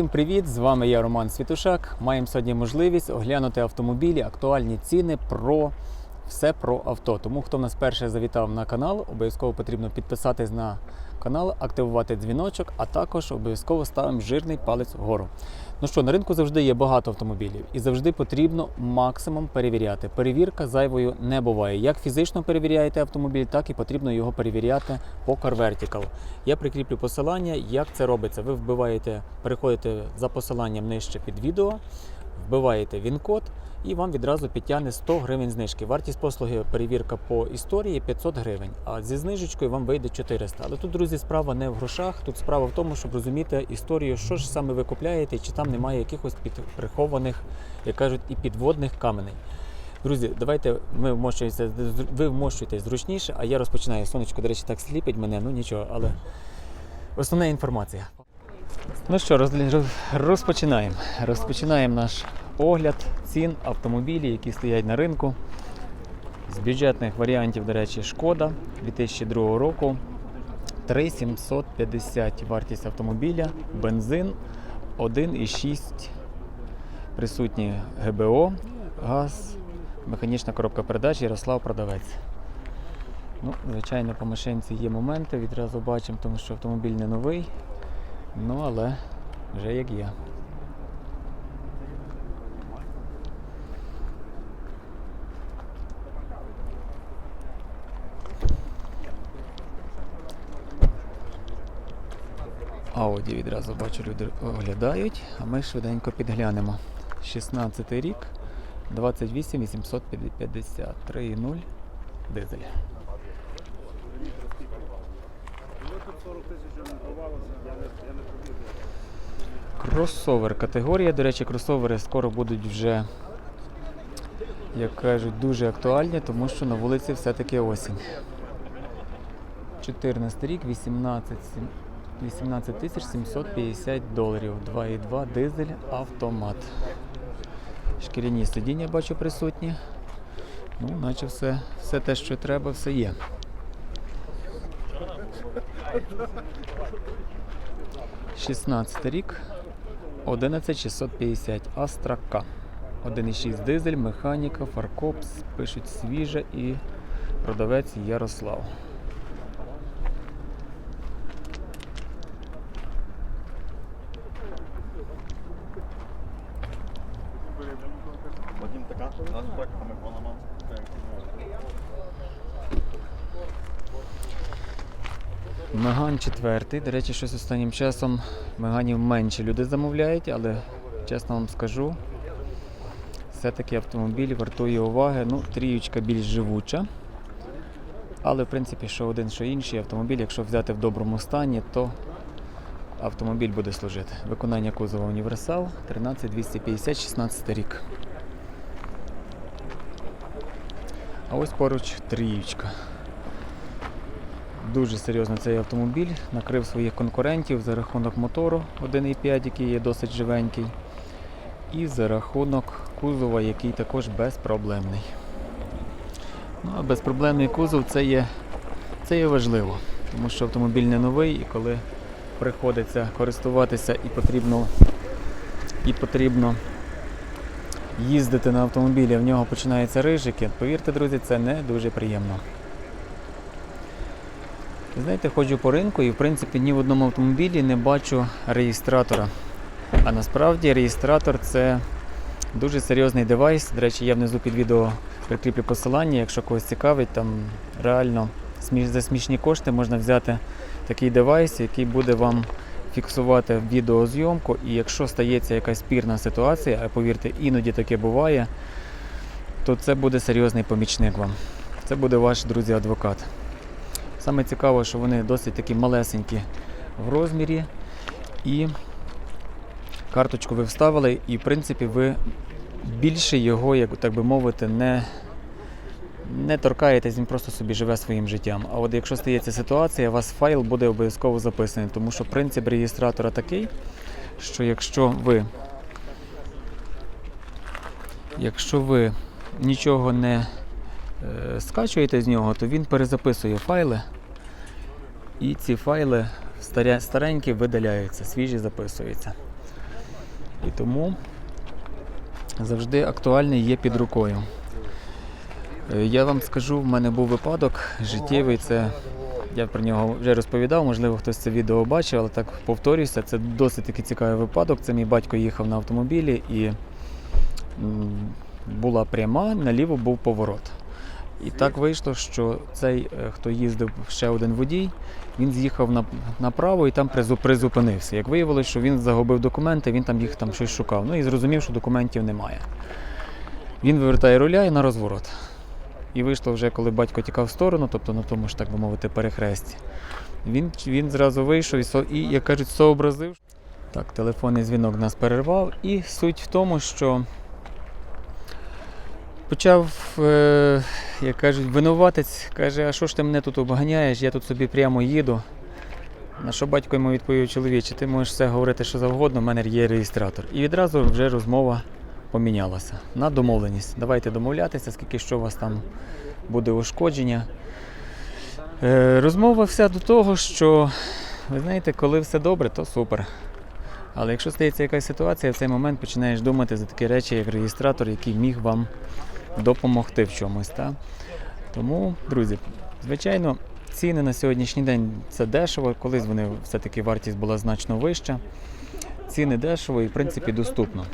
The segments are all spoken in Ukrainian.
Всім привіт! З вами я Роман Світушак. Маємо сьогодні можливість оглянути автомобілі, актуальні ціни про все про авто. Тому хто в нас перше завітав на канал, обов'язково потрібно підписатись на канал, активувати дзвіночок, а також обов'язково ставимо жирний палець вгору. Ну що, на ринку завжди є багато автомобілів і завжди потрібно максимум перевіряти. Перевірка зайвою не буває. Як фізично перевіряєте автомобіль, так і потрібно його перевіряти по CarVertical. Я прикріплю посилання, як це робиться. Ви вбиваєте, переходите за посиланням нижче під відео, вбиваєте він-код і вам відразу підтягне 100 гривень знижки. Вартість послуги перевірка по історії 500 гривень, а зі знижечкою вам вийде 400. Але тут, друзі, справа не в грошах. Тут справа в тому, щоб розуміти історію, що ж саме ви купляєте, чи там немає якихось під прихованих, як кажуть, і підводних каменей. Друзі, давайте ми вмощуємося, ви вмощуєтесь зручніше, а я розпочинаю. Сонечко, до речі, так сліпить мене, ну нічого, але основна інформація. Ну що, роз- роз- розпочинаємо. Розпочинаємо наш огляд цін автомобілів, які стоять на ринку. З бюджетних варіантів, до речі, шкода 2002 року. 3750 вартість автомобіля, бензин 1,6 присутні ГБО, газ, механічна коробка передач, Ярослав продавець. Ну, звичайно, по машинці є моменти, відразу бачимо, тому що автомобіль не новий. Ну, але вже як є. Ауді відразу бачу, люди оглядають, а ми швиденько підглянемо. 16 рік, 28 850, 3,0 дизель. Кросовер категорія. До речі, кросовери скоро будуть вже, як кажуть, дуже актуальні, тому що на вулиці все-таки осінь. 14 рік, 18, 18 тисяч 750 доларів. 2,2 дизель автомат. Шкіряні сидіння бачу присутні. Ну, наче все, все те, що треба, все є. Шістнадцятий рік, 11650 Astra K. 1,6 дизель, механіка, фаркопс, пишуть свіже і продавець Ярослав. Вадим така, нас так, а ми поламав. Меган четвертий. До речі, щось останнім часом меганів менше люди замовляють, але чесно вам скажу, все-таки автомобіль вартує уваги. Ну, тріючка більш живуча. Але в принципі, що один, що інший автомобіль, якщо взяти в доброму стані, то автомобіль буде служити. Виконання кузова універсал 13250 16 рік. А ось поруч тріючка. Дуже серйозно цей автомобіль накрив своїх конкурентів за рахунок мотору 1.5, який є досить живенький, і за рахунок кузова, який також безпроблемний. Ну, а безпроблемний кузов це є, це є важливо, тому що автомобіль не новий, і коли приходиться користуватися і потрібно, і потрібно їздити на автомобілі, в нього починаються рижики, повірте, друзі, це не дуже приємно. Знаєте, ходжу по ринку і в принципі ні в одному автомобілі не бачу реєстратора. А насправді реєстратор це дуже серйозний девайс. До речі, я внизу під відео прикріплю посилання, якщо когось цікавить, там реально за смішні кошти можна взяти такий девайс, який буде вам фіксувати відеозйомку. І якщо стається якась спірна ситуація, а повірте, іноді таке буває, то це буде серйозний помічник вам. Це буде ваш друзі адвокат. Саме цікаво, що вони досить такі малесенькі в розмірі. І карточку ви вставили, і в принципі ви більше його, як так би мовити, не, не торкаєтесь, він просто собі живе своїм життям. А от якщо стається ситуація, у вас файл буде обов'язково записаний, тому що принцип реєстратора такий, що якщо ви, якщо ви нічого не скачуєте з нього, то він перезаписує файли. І ці файли старенькі видаляються, свіжі записуються. І тому завжди актуальний є під рукою. Е, Я вам скажу, в мене був випадок життєвий. Це я про нього вже розповідав, можливо, хтось це відео бачив, але так повторюся. Це досить таки цікавий випадок. Це мій батько їхав на автомобілі і була пряма, наліво був поворот. І так вийшло, що цей, е, хто їздив ще один водій, він з'їхав на, направо і там призупинився. Як виявилось, що він загубив документи, він там їх там щось шукав. Ну і зрозумів, що документів немає. Він вивертає руля і на розворот. І вийшло вже, коли батько тікав в сторону, тобто на тому ж, так би мовити, перехресті. Він, він зразу вийшов і, і, як кажуть, сообразив. Так, телефонний дзвінок нас перервав. І суть в тому, що почав, е, як кажуть, винуватець, каже, а що ж ти мене тут обганяєш, я тут собі прямо їду. На що батько йому відповів, чоловіче, ти можеш все говорити, що завгодно, в мене є реєстратор. І відразу вже розмова помінялася на домовленість. Давайте домовлятися, скільки що у вас там буде ушкодження. Е, розмова вся до того, що ви знаєте, коли все добре, то супер. Але якщо стається якась ситуація, в цей момент починаєш думати за такі речі, як реєстратор, який міг вам допомогти в чомусь. Та? Тому, друзі, звичайно, ціни на сьогоднішній день це дешево, колись вони все-таки вартість була значно вища. Ціни дешево і в принципі доступно.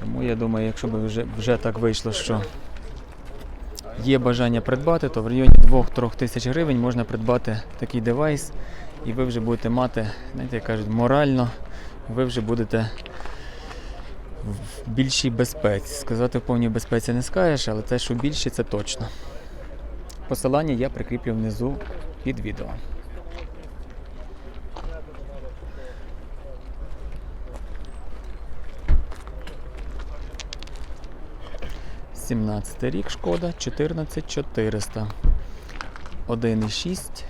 Тому я думаю, якщо б вже, вже так вийшло, що є бажання придбати, то в районі 2-3 тисяч гривень можна придбати такий девайс, і ви вже будете мати, знаєте, як кажуть, морально, ви вже будете в більшій безпеці. Сказати в повній безпеці не скажеш, але те, що більше, це точно. Посилання я прикріплю внизу під відео. Сімнадцятий рік шкода 14400. 1,6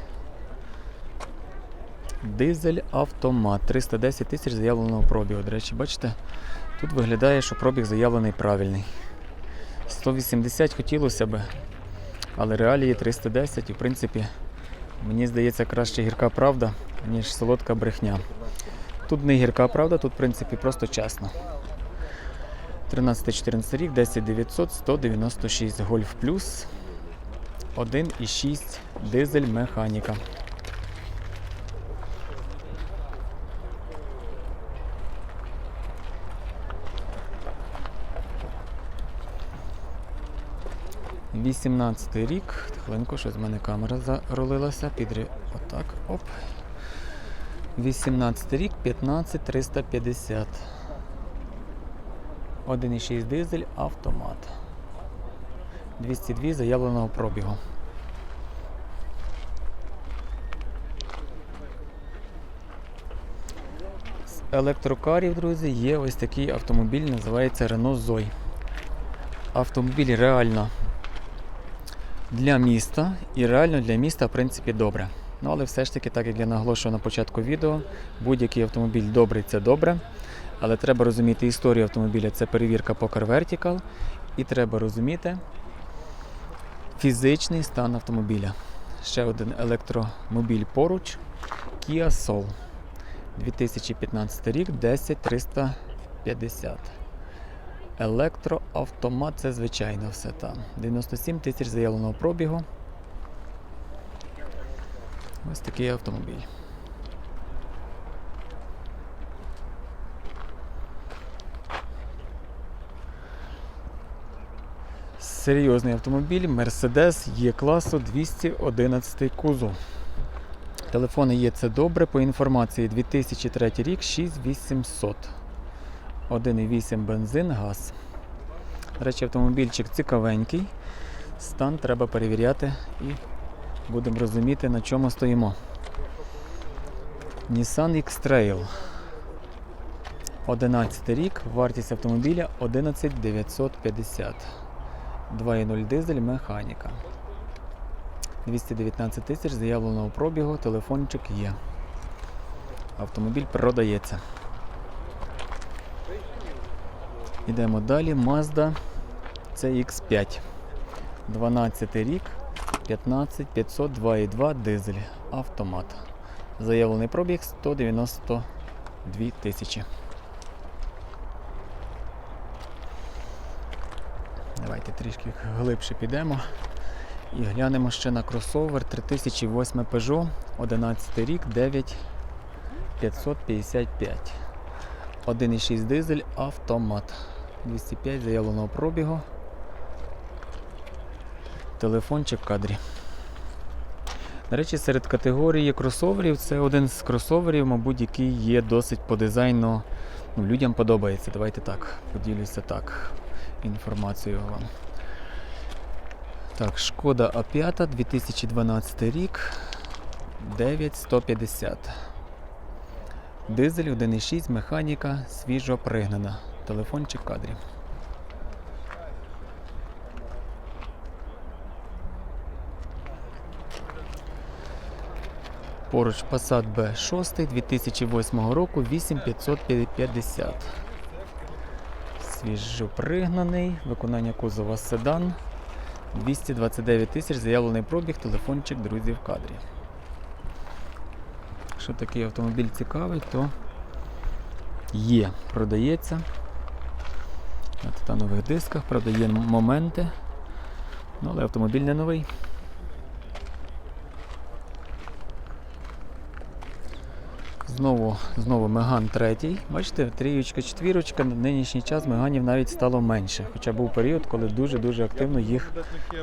Дизель автомат 310 тисяч заявленого пробігу. До речі, бачите, тут виглядає, що пробіг заявлений правильний. 180 хотілося би, але реалії 310 і в принципі мені здається краще гірка правда, ніж солодка брехня. Тут не гірка правда, тут в принципі просто чесно. 13-14 рік, 10900, 196 Гольф Плюс, 1,6 дизель механіка. Вісімнадцятий рік. Хвилинку, що з мене камера заролилася. Підрі... Отак. Оп. 18 рік, 15 350. 1,6 дизель автомат. 202 заявленого пробігу. З електрокарів, друзі, є ось такий автомобіль, називається Renault Zoe. Автомобіль реально для міста і реально для міста, в принципі, добре. Ну, але все ж таки, так як я наголошував на початку відео, будь-який автомобіль добрий це добре. Але треба розуміти історію автомобіля це перевірка Car Vertical, і треба розуміти фізичний стан автомобіля. Ще один електромобіль поруч Kia Soul. 2015 рік 10350. Електроавтомат це звичайно все там. 97 тисяч заявленого пробігу. Ось такий автомобіль. Серйозний автомобіль Mercedes Є класу 211 кузов. Телефони є це добре. По інформації 2003 рік 6800. 1,8 бензин, газ. До речі, автомобільчик цікавенький. Стан треба перевіряти і будемо розуміти, на чому стоїмо. Nissan X-Trail. 11 рік, вартість автомобіля 11950. 2.0 дизель механіка. 219 тисяч заявленого пробігу, телефончик є. Автомобіль продається. Йдемо далі. Mazda CX5. 12 рік, 15500, 2,2 дизель. Автомат. Заявлений пробіг 192 тисячі. Давайте трішки глибше підемо і глянемо ще на кросовер 3008 Peugeot, 11 рік, 9555. 1,6 дизель автомат. 205 заявленого пробігу. Телефончик в кадрі. До речі, серед категорії кросоверів це один з кросоверів, мабуть, який є досить по дизайну. Ну, людям подобається. Давайте так, поділюся так інформацією вам. Так, шкода А5, 2012 рік, 9150. Дизель 1,6, механіка, свіжо пригнана. Телефончик в кадрі. Поруч Passat B6 2008 року 8550. Свіжопригнаний, виконання кузова седан. 229 тисяч, заявлений пробіг, телефончик, друзі, в кадрі. Якщо такий автомобіль цікавий, то є, продається. На титанових дисках, правда, є моменти. Ну, але автомобіль не новий. Знову, знову Меган третій. Бачите, трієчка, четвірочка, на нинішній час Меганів навіть стало менше. Хоча був період, коли дуже-дуже активно їх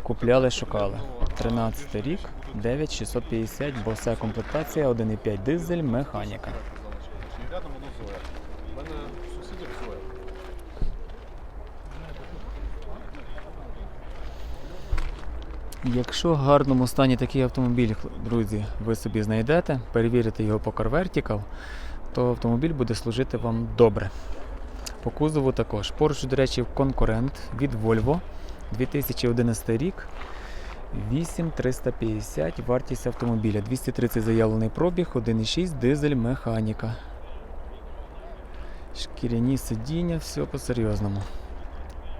купляли, шукали. 13 рік, 9650, бо вся комплектація, 1,5 дизель, механіка. Рядом воно Зоя. У мене сусідів Зоя. Якщо в гарному стані такий автомобіль, друзі, ви собі знайдете, перевірите його по Car Vertical, то автомобіль буде служити вам добре. По кузову також. Поруч, до речі, конкурент від Volvo 2011 рік. 8350 вартість автомобіля. 230 заявлений пробіг, 1,6 дизель механіка. Шкіряні сидіння, все по-серйозному.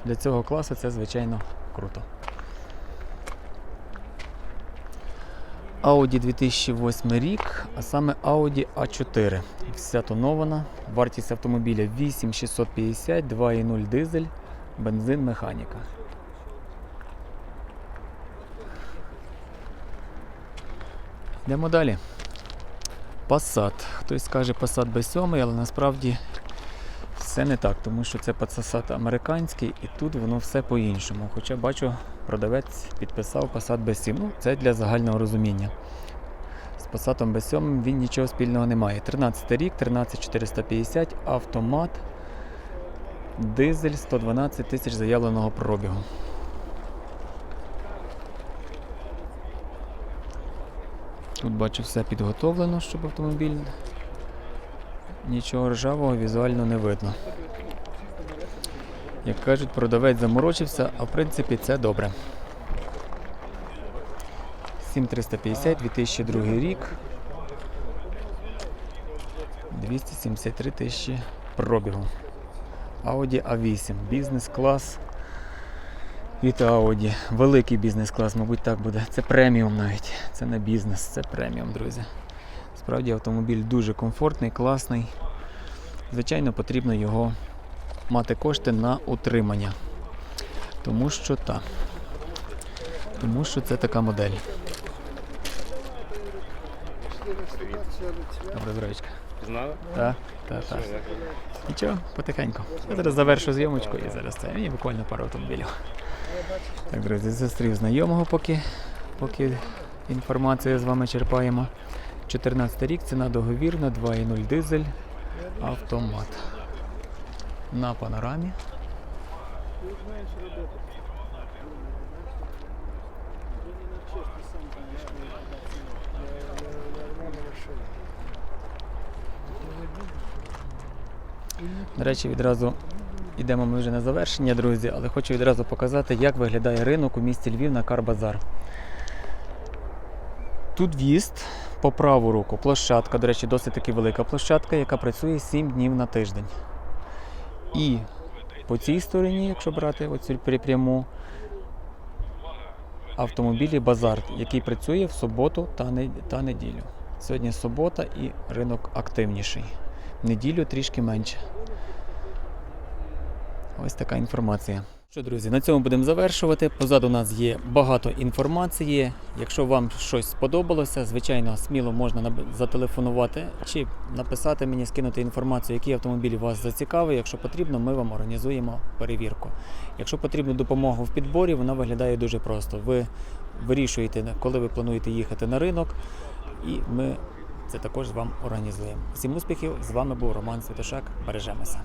Для цього класу це звичайно круто. Audi 2008 рік, а саме Audi A4. Вся тонована. Вартість автомобіля 8650, 2,0 дизель, бензин, механіка. Йдемо далі. Passat. Хтось скаже Passat B7, але насправді все не так, тому що це Passat американський і тут воно все по-іншому. Хоча бачу, продавець підписав Passat B7. Ну, це для загального розуміння. З Passat B7 він нічого спільного не має. 13 рік, 13450, автомат, дизель 112 тисяч заявленого пробігу. Тут бачу все підготовлено, щоб автомобіль нічого ржавого візуально не видно. Як кажуть, продавець заморочився, а в принципі це добре. 7350, 2002 рік. 273 тисячі пробігу. Audi A8, бізнес-клас від Audi. Великий бізнес-клас, мабуть, так буде. Це преміум навіть. Це не бізнес, це преміум, друзі. Справді автомобіль дуже комфортний, класний. Звичайно, потрібно його мати кошти на утримання. Тому що так. Тому що це така модель. Добре, здоровечка. Знали? Так, так, так. Нічого, потихеньку. Я зараз завершу зйомочку і зараз це. Мені буквально пару автомобілів. Так, друзі, зустрів знайомого, поки, поки інформацію з вами черпаємо. 14 рік, ціна договірна, 2,0 дизель, автомат. На панорамі. До речі, відразу йдемо ми вже на завершення, друзі, але хочу відразу показати, як виглядає ринок у місті Львів на Карбазар. Тут в'їзд по праву руку, площадка, до речі, досить таки велика площадка, яка працює 7 днів на тиждень. І по цій стороні, якщо брати оцю пряму, автомобілі Базарт, який працює в суботу та, та неділю. Сьогодні субота і ринок активніший. Неділю трішки менше. Ось така інформація. Що, друзі, на цьому будемо завершувати. Позаду нас є багато інформації. Якщо вам щось сподобалося, звичайно, сміло можна зателефонувати чи написати мені, скинути інформацію, які автомобілі вас зацікавили. Якщо потрібно, ми вам організуємо перевірку. Якщо потрібна допомога в підборі, вона виглядає дуже просто. Ви вирішуєте, коли ви плануєте їхати на ринок, і ми це також вам організуємо. Всім успіхів! З вами був Роман Святошак. Бережемося.